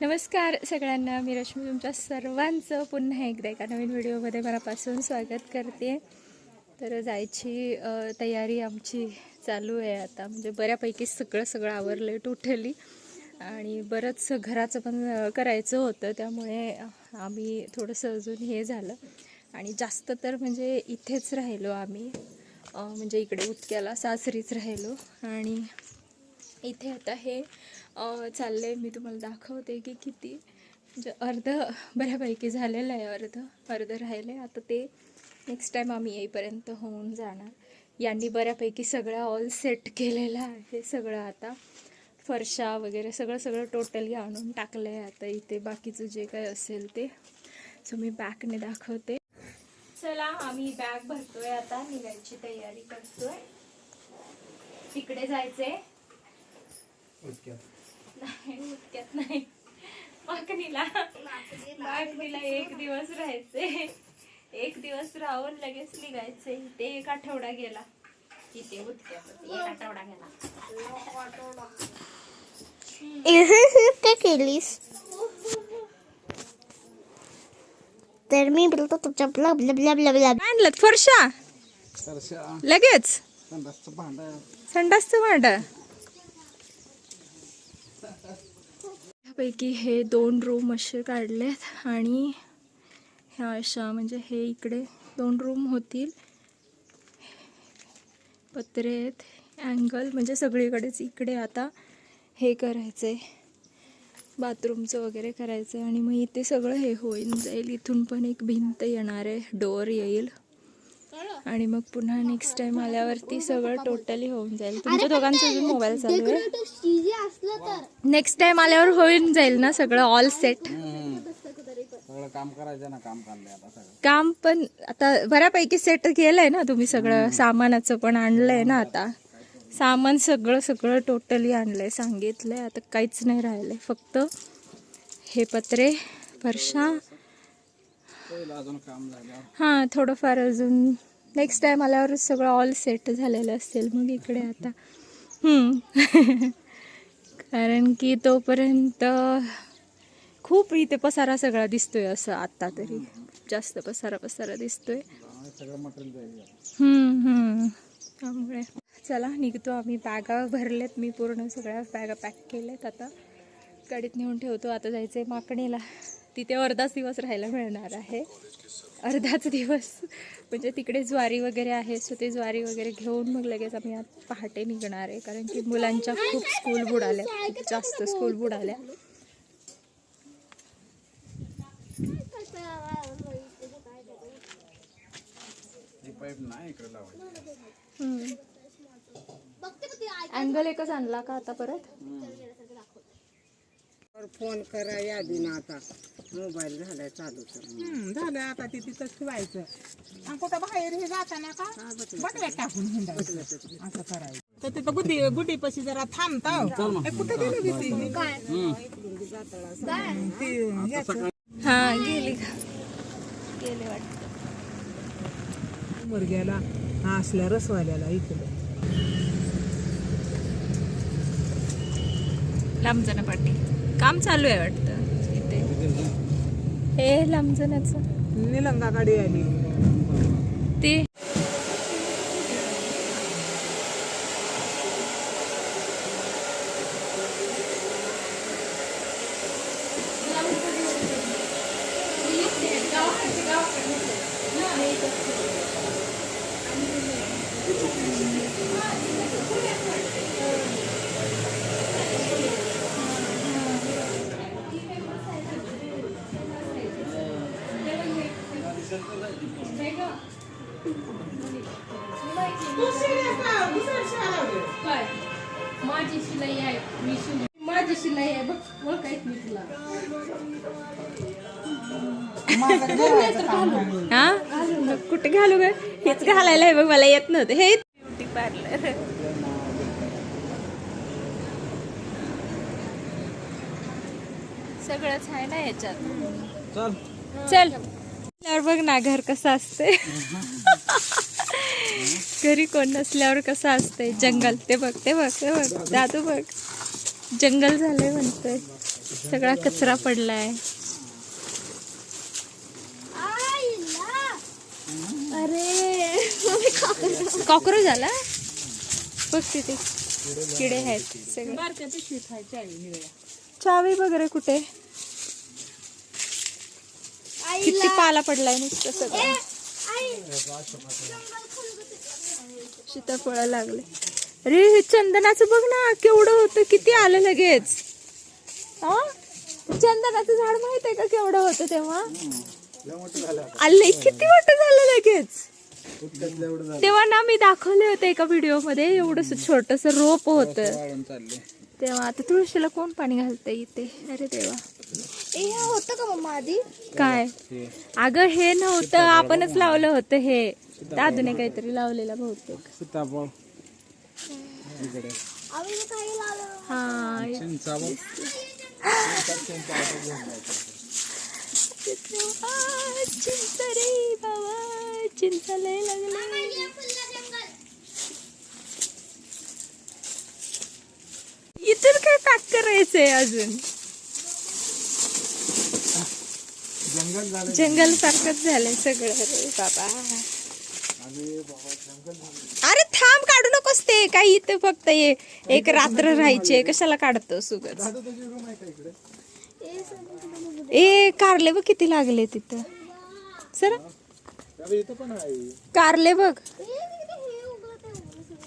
नमस्कार सगळ्यांना मी रश्मी तुमच्या सर्वांचं पुन्हा एकदा एका नवीन व्हिडिओमध्ये मनापासून स्वागत करते. तर जायची तयारी आमची चालू आहे आता. म्हणजे बऱ्यापैकी सगळं सगळं आवरलं आहे टोटली. आणि बरंच घराचं पण करायचं होतं. त्यामुळे आम्ही थोडंसं अजून हे झालं. आणि जास्त तर म्हणजे इथेच राहिलो आम्ही. म्हणजे इकडे उतक्याला सासरीच राहिलो. आणि इथे आता हे चाललं आहे मी तुम्हाला दाखवते की किती म्हणजे अर्ध बऱ्यापैकी झालेलं आहे अर्ध अर्ध राहिले आता ते नेक्स्ट टाईम आम्ही येईपर्यंत होऊन जाणार. यांनी बऱ्यापैकी सगळं ऑल सेट केलेलं आहे. सगळं आता फरशा वगैरे सगळं सगळं टोटली आणून टाकलं आहे आता इथे. बाकीचं जे काय असेल ते. सो मी बॅगने दाखवते. चला आम्ही बॅग भरतोय आता. निघायची तयारी करतोय. तिकडे जायचंय. नाही नाही. मागणीला मागणीला एक दिवस राहायचे. एक दिवस राहून लगेच निघायचे. ते एक आठवडा गेला. तिथे उदक्यात. एक आठवडा गेला. केलीस? तर मी बोलतो तुमच्या blah blah blah blah blah आणलं फरशा. लगेच? संडासचं भांड. संडासचं भांड? पैकी हे दोन रूम असे काढलेत आणि ह्या अशा म्हणजे हे इकडे दोन रूम होतील. पत्रे आहेत अँगल म्हणजे सगळीकडेच इकडे आता हे करायचं आहे बाथरूमचं वगैरे करायचं आहे आणि मग इथे सगळं हे होईल जाईल. इथून पण एक भिंत येणार आहे डोअर येईल. आणि मग पुन्हा नेक्स्ट टाइम आल्यावरती सगळं टोटली होऊन जाईल. तुमच्या दोघांचा अजून मोबाईल चालू आहे? असलं तर. नेक्स्ट टाइम आल्यावर होऊन जाईल ना सगळं ऑल सेट सगळं काम करायचं ना काम काढलंय आता सगळं. काम पण आता बऱ्यापैकी सेट केलंय ना तुम्ही सगळं सामानाचं पण आणलंय ना आता. सामान सगळं सगळं टोटली आणलंय सांगितलंय. आता काहीच नाही राहिलंय फक्त हे पत्रे फरशा अजून काम झाल्यावर. हां थोडंफार अजून. नेक्स्ट टाइम आल्यावर सगळं ऑल सेट झालेलं असेल. मग इकडे आता. हम्म. कारण की तोपर्यंत खूप इथे पसारा सगळा दिसतोय असं आता तरी. जास्त पसारा पसारा दिसतोय. त्यामुळे चला निघतो आम्ही. बॅगा भरलेत मी पूर्ण सगळ्या बॅगा पॅक केल्यात आता. गाडीत नेऊन ठेवतो. आता जायचं आहे माकणीला. तिथे अर्धाच दिवस राहायला मिळणार आहे. अर्धाच दिवस. म्हणजे तिकडे ज्वारी वगैरे आहे सो ते ज्वारी वगैरे घेऊन मग लगेच आम्ही आज पहाटे निघणार आहे. कारण की मुलांच्या खूप स्कूल बुडाल्या खूप जास्त स्कूल बुडाल्या. अँगल एकच आणला का आता परत? फोन करा या ना आता. मोबाईल झालाय चालू तर. हम्म, झालं आता ते तिथं ठेवायचं. आणि कुठं बाहेर हे जाताना का? बटव्यात टाकून हिंडायचं. असं करायचं. तर तिथं गुडी गुडीपाशी जरा थांबता कुठे गेली भीती ती? ह्याचं हां गेली का? गेले वाटतं. मुरग्याला हा असल्या रसवाल्याला इकडे. लांबजण पाटी काम चालू आहे वाटतं. हे लांबजणाचं निलंगा गाडी आली माझी शिलाई आहे मी शिव माझी शिलाई आहे बघ ओळखायच मी तुला. हा? कुठे घालू ग? हेच घालायला आहे बघ मला येत नव्हतं. हे ब्युटी पार्लर सगळंच आहे ना याच्यात? चल. बघ ना घर कसं असते घरी कोण नसल्यावर कसं असतंय? जंगल. ते बघ ते बघ ते बघ. दादू बघ. जंगल झालंय म्हणतोय. सगळा कचरा पडलाय. अरे. कॉक्रोच आला बघ तिथे. किडे आहेत सगळे. चावी वगैरे कुठे? किती पाला पडलाय नुसतं सगळं. सीताफळ लागले. अरे हे चंदनाचं बघ ना केवढं होतं किती आलं लगेच. हा? चंदनाचं झाड माहीत आहे का केवढं होतं तेव्हा? आले किती मोठं झालं लगेच. तेव्हा ना मी दाखवले होते एका व्हिडिओमध्ये एवढस छोटस रोप होत. तेव्हा आता तुळशीला कोण पाणी घालत इथे? अरे देवा. ए हे होतं का मम्मा आधी? काय? अगं हे नव्हतं. आपणच लावलं होतं हे. दादूने काहीतरी लावलेलं बहुतेक. सीताफळ. इकडे. आम्ही ते काही लावलं हा. चिंचाफळ आ, चिंच रे बाबा. चिंच लय लागले. इथून काय पॅक करायचंय अजून? जंगल झालं. जंगल सारखंच झालंय सगळं. रे बाबा. अरे थांब काढू नकोस ते. काही इथे फक्त ये एक रात्र राहायचे कशाला काढतो सुगत ए कारले बघ किती लागले तिथं. सर? इथं पण आहे. कारले बघ.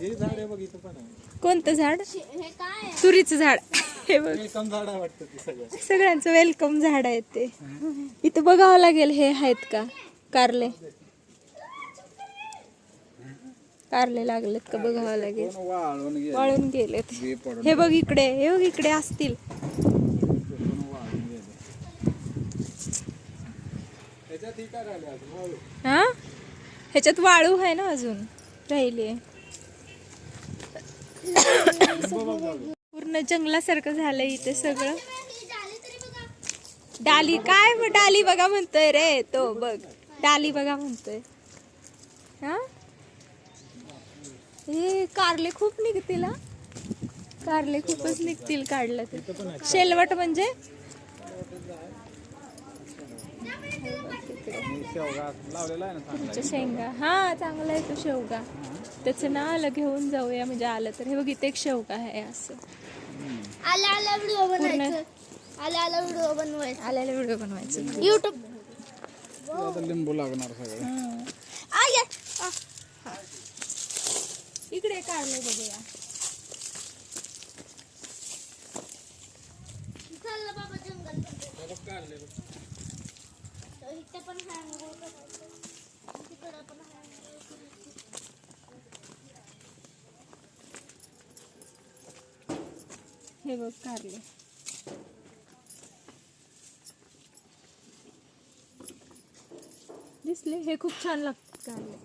हे झाड आहे बघ इथं पण आहे. कोणतं झाड? हे काय तुरीचं झाड. हे बघ. वेलकम झाड आहे वाटतं ते सगळं. सगळ्यांचं वेलकम झाड आहे ते. इथं बघावं लागेल हे आहेत का? कारले. कारले लागलेत का? बघावं लागेल. कोण वाळून गेले? वाळून गेलेत. बी पडून हे बघ इकडे हे बघ इकडे असतील. कोण वाळून गेले त्याच्यात ही काय राहिले अजून? वाळू. हा? ह्याच्यात वाळू आहे ना अजून? राहिली पूर्ण जंगलासारखं झालंय इथे सगळं. डाली काय मग डाली बघा म्हणतोय रे तो बघ. डाली बघा म्हणतोय. हा? हे कारले खूप निघतील हा? कारले खूपच निघतील काढलं ते शेलवट म्हणजे? तुमच्या शेंगा. हा चांगला आहे तो शेवगा. त्याचं ना आलं घेऊन जाऊया. म्हणजे आलं तर. हे बघ इथे एक शेवगा आहे असं. आला आला व्हिडिओ बनवायचं. आला आला व्हिडिओ बनवायचं. आल्याला व्हिडिओ बनवायचं. युट्यूब आता लिंबू लागणार सगळं. आय इकडे काढले बघूया बाबा जंगल तिकडं पण हे बघ कारले दिसले हे खूप छान लागतात कारले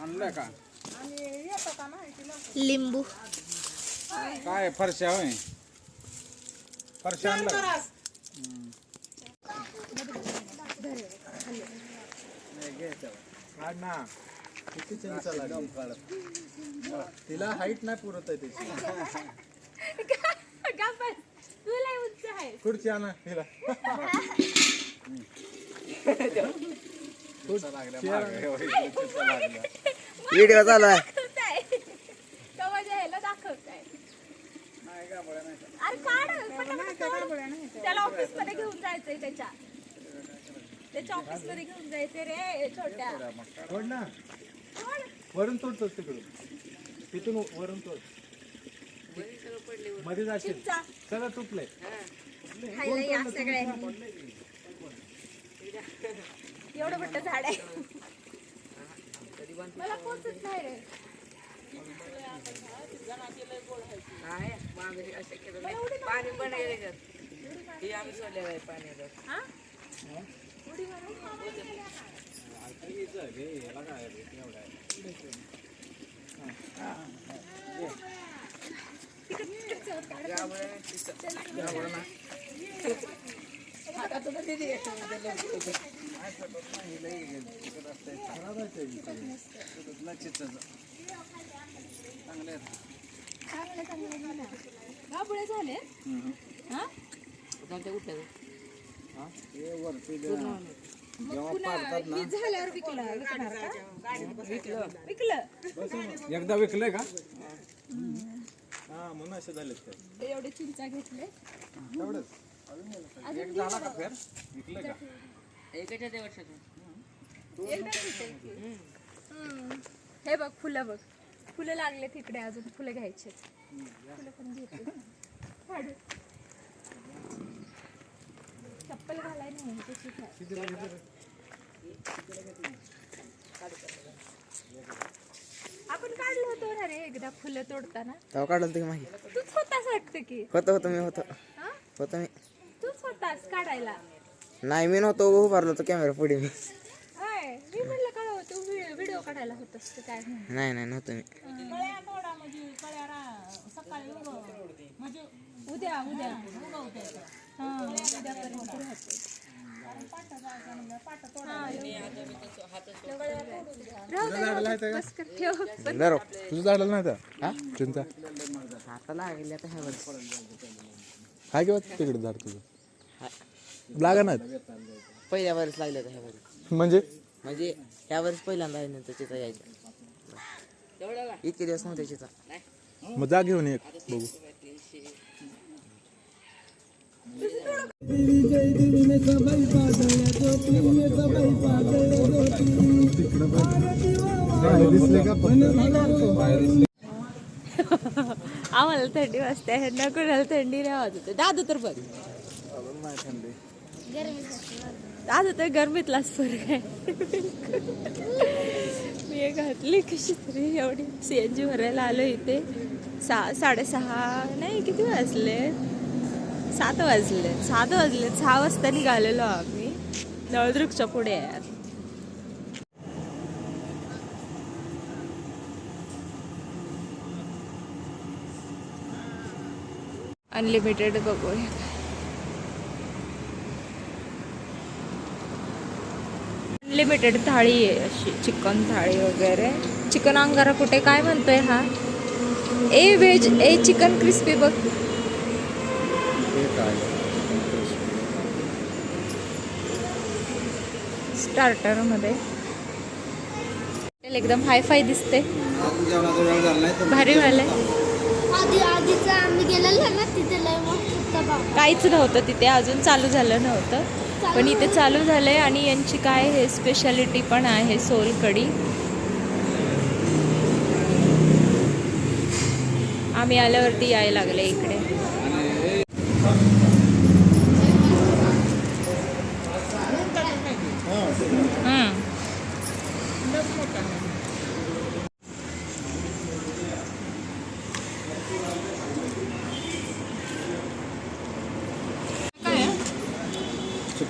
आणलं का? आणि येतं का नाही तिला लिंबू. काय फरशा होय. फरशा आणलं का? करास काढ ना. किती चिंच लागली. तिला हाईट नाही पुरत आहे त्याची तुला उंच आहे. खुर्ची आणा तिला व्हिडिओ चालू आहे. त्याला ऑफिसमध्ये घेऊन जायचंय त्याच्या. त्याच्या ऑफिसमध्ये घेऊन जायचंय रे छोट्या. तोड ना. वरून तोडतोस तिकडून. तिथून वरून तोड. मध्ये जाशील चिंचा सगळं तुटलंय. खायला या सगळ्यांनी. एवढं मोठं झाड आहे. मला पोचत नाही रे. पाणी पण आहे त्याच्यात हे आम्ही सोडलेलं आहे पाण्याचं हा? चांगले चांगले बाबुळे झाले हा जाऊन उठलं हा? हे वरती जे- जेव्हा पाडतात ना. झाल्यावर विकलं विकणार का? विकलं. एकदा विकलंय का? हा म्हणून असे झालेत ते. एवढे चिंचा घेतले. तेवढंच. एक झाला का फेर? विकलं का? एकाच्या ते वर्षातून. एकदाच होते की. हम्म. हे बघ फुलं बघ. फुलं लागले तिकडे अजून. फुलं घ्यायचे फुलं पण घेते. काढू. चप्पल घालाय. आपण काढलं होतं ना रे एकदा फुलं तोडताना. तेव्हा काढलं तुम्ही माहिती तूच होतास वाटतं की? होतं होतं मी होतं. हा? होतं मी. तूच होतास काढायला. नाही मी नव्हतो उभारलो होतो कॅमेरा पुढे मी. होय मी म्हणलं काय होतं व्हिडिओ काढायला होतस ते काय म्हणून नाही नाही नव्हतं मी. कळ्या तोडा म्हणजे कळ्या रा- सकाळी उगव म्हणजे उद्या उद्या. बरं तुझं झाडलं नाही त्या हा चिंचा आता लागले आता ह्या हाय किंवा तिकडे झाड तुझं लागा पहिल्या वर्ष लागले आता ह्या वर्षी म्हणजे म्हणजे ह्या वर्षी पहिल्यांदा आहे नंतर चिता यायचं इतके दिवस नव्हते चिता मग जा घेऊन एक बघू आम्हाला थंडी वाजते ह्यांना कुणाला थंडी नाही वाजत दादू तर बघ. दादू तर गरमीतलाच फरक आहे. मी घातली कशी तरी एवढी. सी एन जी भरायला आलो इथे. सहा साडेसहा नाही किती वाजले? सात वाजले. सात वाजले. सहा वाजता निघालेलो आम्ही. नळदुर्गच्या पुढे आहे. आता. अनलिमिटेड बघूया. अनलिमिटेड थाळी आहे अशी. चिकन थाळी वगैरे. चिकन अंगारा कुठे? काय म्हणतोय हा? ए व्हेज ए चिकन क्रिस्पी बघ. स्टार्टरमध्ये एकदम हाय फाय दिसते. भारी वाले. आधी आधीचा आम्ही गेलेलो ना तिथे लय मोठा बाग. काहीच नव्हतं तिथे अजून चालू झालं नव्हतं. पण इथे चालू झालंय आणि यांची काय हे स्पेशालिटी पण आहे सोलकडी आम्ही आल्यावरती यायला लागले इकडे.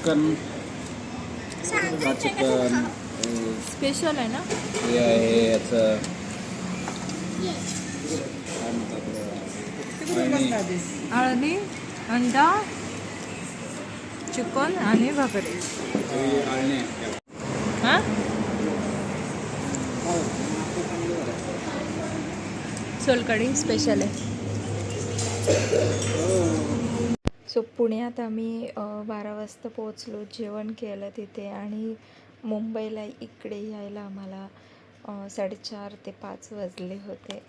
चिकन चिकन स्पेशल आहे ना? हे आहे याचं. हळदी अंडा चिकन आणि भाकरी. हा सोलकढी स्पेशल आहे. सो पुण्यात आम्ही बारा वाजता पोहोचलो जेवण केलं तिथे आणि मुंबईला इकडे यायला आम्हाला साडेचार ते पाच वाजले होते.